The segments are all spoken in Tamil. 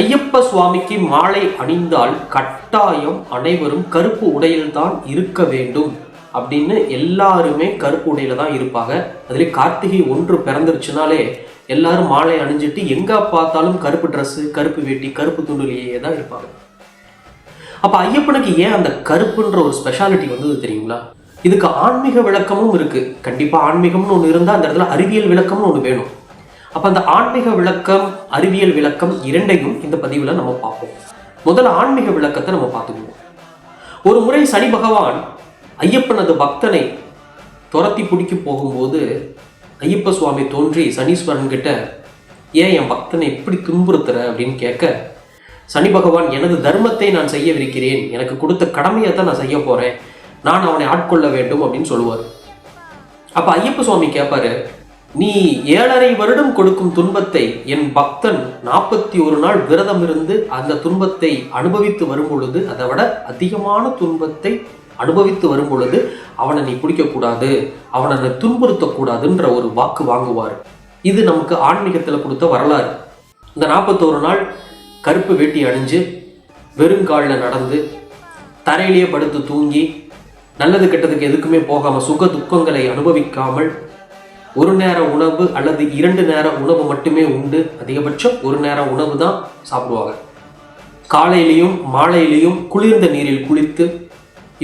ஐயப்ப சுவாமிக்கு மாலை அணிந்தால் கட்டாயம் அனைவரும் கருப்பு உடையில்தான் இருக்க வேண்டும் அப்படின்னு எல்லாருமே கருப்பு உடையில தான் இருப்பாங்க. அதுல கார்த்திகை ஒன்று பிறந்துருச்சுனாலே எல்லாரும் மாலை அணிஞ்சிட்டு எங்க பார்த்தாலும் கருப்பு ட்ரெஸ்ஸு கருப்பு வேட்டி கருப்பு துண்டுலையே தான் இருப்பாங்க. அப்ப ஐயப்பனுக்கு ஏன் அந்த கருப்புன்ற ஒரு ஸ்பெஷாலிட்டி வந்தது தெரியுங்களா? இதுக்கு ஆன்மீக விளக்கமும் இருக்கு. கண்டிப்பா ஆன்மீகம்னு ஒன்று இருந்தால் அந்த இடத்துல அறிவியல் விளக்கம்னு ஒன்று வேணும். அப்போ அந்த ஆன்மீக விளக்கம் அறிவியல் விளக்கம் இரண்டையும் இந்த பதிவில் நம்ம பார்ப்போம். முதல்ல ஆன்மீக விளக்கத்தை நம்ம பார்த்துக்குவோம். ஒரு முறை சனி பகவான் ஐயப்பனது பக்தனை துரத்தி பிடிக்க போகும்போது ஐயப்ப சுவாமி தோன்றி சனீஸ்வரன் கிட்ட ஏன் என் பக்தனை இப்படி துன்புறுத்துற? அப்படின்னு கேட்க சனி பகவான் எனது தர்மத்தை நான் செய்யவிருக்கிறேன். எனக்கு கொடுத்த கடமையை தான் நான் செய்ய போகிறேன் நான் அவனை ஆட்கொள்ள வேண்டும் அப்படின்னு சொல்லுவார். அப்போ ஐயப்ப சுவாமி கேட்பாரு நீ ஏழரை வருடம் கொடுக்கும் துன்பத்தை என் பக்தன் நாற்பத்தி ஒரு நாள் விரதம் இருந்து அந்த துன்பத்தை அனுபவித்து வரும் பொழுது அதை விட அதிகமான துன்பத்தை அனுபவித்து வரும் பொழுது அவனை நீ பிடிக்கக்கூடாது அவனை நீ துன்புறுத்தக்கூடாதுன்ற ஒரு வாக்கு வாங்குவார். இது நமக்கு ஆன்மீகத்தில் கொடுத்த வரலாறு. இந்த நாற்பத்தோரு நாள் கருப்பு வேட்டி அணிஞ்சு வெறுங்காலில் நடந்து தரையிலேயே படுத்து தூங்கி நல்லது கெட்டதுக்கு எதுக்குமே போகாமல் சுக துக்கங்களை அனுபவிக்காமல் ஒரு நேர உணவு அல்லது இரண்டு நேர உணவு மட்டுமே உண்டு. அதிகபட்சம் ஒரு நேர உணவு தான் சாப்பிடுவாங்க. காலையிலையும் மாலையிலையும் குளிர்ந்த நீரில் குளித்து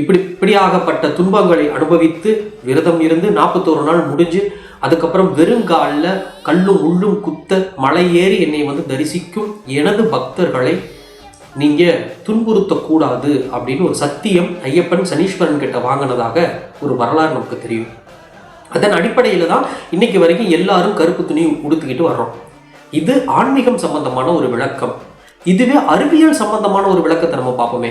இப்படி இப்படியாகப்பட்ட துன்பங்களை அனுபவித்து விரதம் இருந்து நாற்பத்தோரு நாள் முடிஞ்சு அதுக்கப்புறம் வெறுங்காலில் கல்லும் உள்ளும் குத்த மலை ஏறி என்னை வந்து தரிசிக்கும் எனது பக்தர்களை நீங்கள் துன்புறுத்தக்கூடாது அப்படின்னு ஒரு சத்தியம் ஐயப்பன் சனீஸ்வரன் கிட்ட வாங்கினதாக ஒரு வரலாறு நமக்கு தெரியும். அதன் அடிப்படையில் தான் இன்னைக்கு வரைக்கும் எல்லாரும் கருப்பு துணி உடுத்திக்கிட்டு வர்றோம். இது ஆன்மீகம் சம்பந்தமான ஒரு விளக்கம். இதுவே அறிவியல் சம்பந்தமான ஒரு விளக்கத்தை நம்ம பார்ப்போமே.